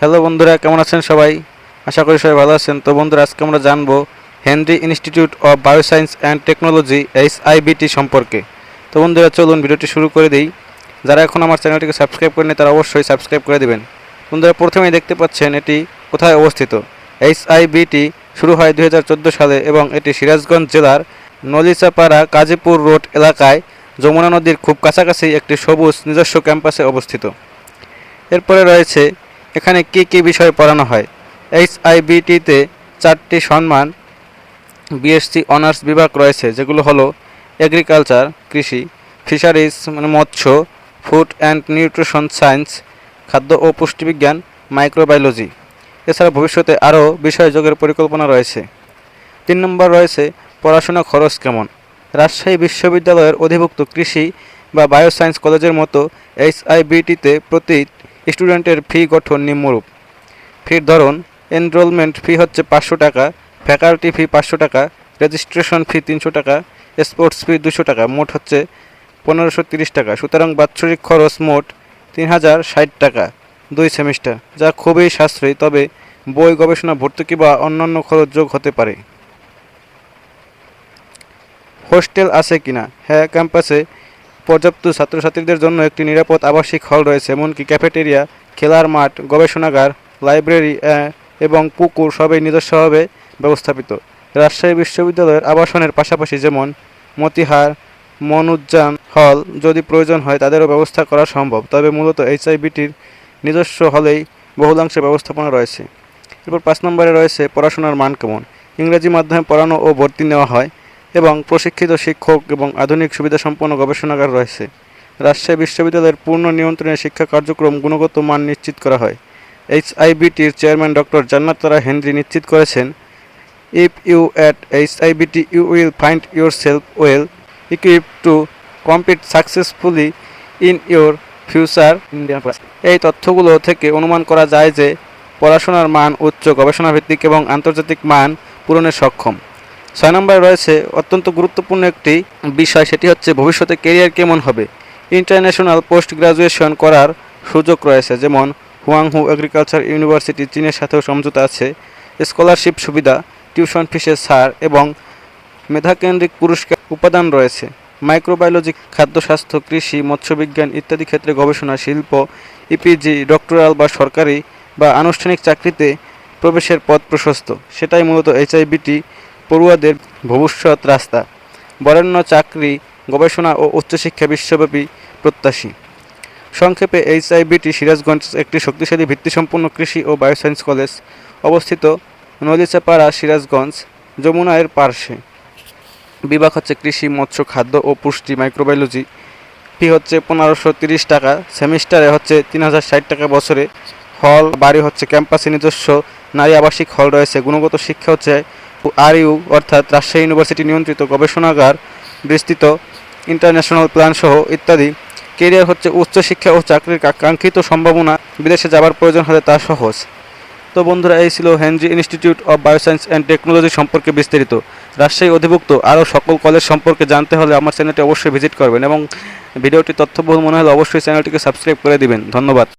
Hello বন্ধুরা, কেমন আছেন সবাই? আশা করি সবাই ভালো আছেন। তো বন্ধুরা, আজকে আমরা জানব Henry Institute of Bioscience and Technology H IBT সম্পর্কে। তো বন্ধুরা, চলুন ভিডিওটি শুরু করে দিই। যারা এখন আমার চ্যানেলটিকে সাবস্ক্রাইব করেনি তারা অবশ্যই সাবস্ক্রাইব করে দেবেন। বন্ধুরা, প্রথমেই দেখতে পাচ্ছেন এটি কোথায় অবস্থিত? এইচ আইবিটি শুরু হয় দু হাজার চোদ্দ সালে এবং এটি সিরাজগঞ্জ জেলার নলিচাপাড়া কাজীপুর রোড এলাকায় যমুনা নদীর খুব কাছাকাছি একটি সবুজ নিজস্ব ক্যাম্পাসে অবস্থিত। এরপরে রয়েছে এখানে কি কি বিষয় পড়ানো হয়? এইচ আইবিটিতে চারটি সম্মান বিএসসি অনার্স বিভাগ রয়েছে, যেগুলো হলো এগ্রিকালচার কৃষি ফিশারিজ মানে মৎস্য ফুড অ্যান্ড নিউট্রিশন সায়েন্স খাদ্য ও পুষ্টিবিজ্ঞান মাইক্রোবায়োলজি এছাড়া ভবিষ্যতে আরও বিষয় যোগের পরিকল্পনা রয়েছে। তিন নম্বর রয়েছে, পড়াশোনা খরচ কেমন? রাজশাহী বিশ্ববিদ্যালয়ের অধিভুক্ত কৃষি বা বায়োসায়েন্স কলেজের মতো এইচআইবিটিতে প্রতি স্টুডেন্টের ফি গঠন নিম্নরূপ। ফির ধরন এনরোলমেন্ট ফি হচ্ছে পাঁচশো টাকা ফ্যাকাল্টি ফি পাঁচশো টাকা রেজিস্ট্রেশন ফি তিনশো টাকা স্পোর্টস ফি দুশো টাকা, মোট হচ্ছে পনেরোশো তিরিশ টাকা। সুতরাং বাৎসরিক খরচ মোট তিন হাজার ষাট টাকা দুই সেমিস্টার যা খুবই সাশ্রয়ী, তবে বই গবেষণা, ভর্তুকি বা অন্যান্য খরচ যোগ হতে পারে। হোস্টেল আছে কিনা? হ্যাঁ ক্যাম্পাসে পর্যাপ্ত ছাত্রছাত্রীদের জন্য একটি নিরাপদ আবাসিক হল রয়েছে, এমনকি ক্যাফেটেরিয়া, খেলার মাঠ, গবেষণাগার, লাইব্রেরি এবং পুকুর সবই নিজস্বভাবে ব্যবস্থাপিত। রাজশাহী বিশ্ববিদ্যালয়ের আবাসনের পাশাপাশি যেমন মতিহার, মনুজ্জান হল যদি প্রয়োজন হয় তাদেরও ব্যবস্থা করা সম্ভব, তবে মূলত এইচআইবিটির নিজস্ব হলেই বহুলাংশে ব্যবস্থাপনা রয়েছে। এরপর পাঁচ নম্বরে রয়েছে পড়াশোনার মান কেমন? ইংরেজি মাধ্যমে পড়ানো ও ভর্তি নেওয়া হয়। এবং প্রশিক্ষিত শিক্ষক এবং আধুনিক সুবিধাসম্পন্ন গবেষণাগার রয়েছে। রাজশাহী বিশ্ববিদ্যালয়ের পূর্ণ নিয়ন্ত্রণে শিক্ষা কার্যক্রম গুণগত মান নিশ্চিত করা হয়। এইচআইবিটির চেয়ারম্যান ডক্টর জান্নাত তারা হেনরি নিশ্চিত করেছেন if you at HIBT you will find yourself well equip to compete successfully in your future Indian এই তথ্যগুলো থেকে অনুমান করা যায় যে, পড়াশোনার মান উচ্চ গবেষণা ভিত্তিক এবং আন্তর্জাতিক মান পূরণে সক্ষম। ছয় নম্বরে রয়েছে অত্যন্ত গুরুত্বপূর্ণ একটি বিষয়, সেটি হচ্ছে ভবিষ্যতে কেরিয়ার কেমন হবে? ইন্টারন্যাশনাল পোস্ট গ্রাজুয়েশন করার সুযোগ রয়েছে, যেমন হুয়াংহু এগ্রিকালচার ইউনিভার্সিটি চীনের সাথেও সমঝোতা আছে। স্কলারশিপ সুবিধা টিউশন ফিসের ছাড় এবং মেধাকেন্দ্রিক পুরস্কার উপাদান রয়েছে। মাইক্রোবায়োলজি খাদ্য স্বাস্থ্য কৃষি, মৎস্যবিজ্ঞান ইত্যাদি ক্ষেত্রে গবেষণা, শিল্প ইপিজি ডক্টরাল বা সরকারি বা আনুষ্ঠানিক চাকরিতে প্রবেশের পথ প্রশস্ত। সেটাই মূলত এইচআইবিটি পড়ুয়াদের ভবিষ্যৎ রাস্তা। বরেণ্য চাকরি, গবেষণা ও উচ্চশিক্ষা বিশ্বব্যাপী প্রত্যাশী। সংক্ষেপে এইচআইবিটি সিরাজগঞ্জ একটি শক্তিশালী ভিত্তিসম্পন্ন কৃষি ও বায়োসায়েন্স কলেজ অবস্থিত নদীচাপাড়া সিরাজগঞ্জ যমুনায়ের পার্শ্বে। বিভাগ হচ্ছে কৃষি, মৎস্য, খাদ্য ও পুষ্টি, মাইক্রোবায়োলজি। ফি হচ্ছে পনেরোশো তিরিশ টাকা। সেমিস্টারে হচ্ছে তিন হাজার ষাট টাকা বছরে। হল, বাড়ি হচ্ছে ক্যাম্পাসে নিজস্ব নারী আবাসিক হল রয়েছে। গুণগত শিক্ষা হচ্ছে আর ইউ অর্থাৎ রাজশাহী ইউনিভার্সিটি নিয়ন্ত্রিত গবেষণাগার, বিস্তৃত ইন্টারন্যাশনাল প্ল্যান সহ ইত্যাদি। কেরিয়ার হচ্ছে উচ্চশিক্ষা ও চাকরির কাঙ্ক্ষিত সম্ভাবনা। বিদেশে যাবার প্রয়োজন হলে তা সহজ। তো বন্ধুরা, এই ছিল Henry Institute of Bioscience and Technology সম্পর্কে বিস্তারিত। রাজশাহী অধিভুক্ত আরও সকল কলেজ সম্পর্কে জানতে হলে আমার চ্যানেলটি অবশ্যই ভিজিট করবেন এবং ভিডিওটি তথ্যবহুল মনে হলে অবশ্যই চ্যানেলটিকে সাবস্ক্রাইব করে দিবেন। ধন্যবাদ।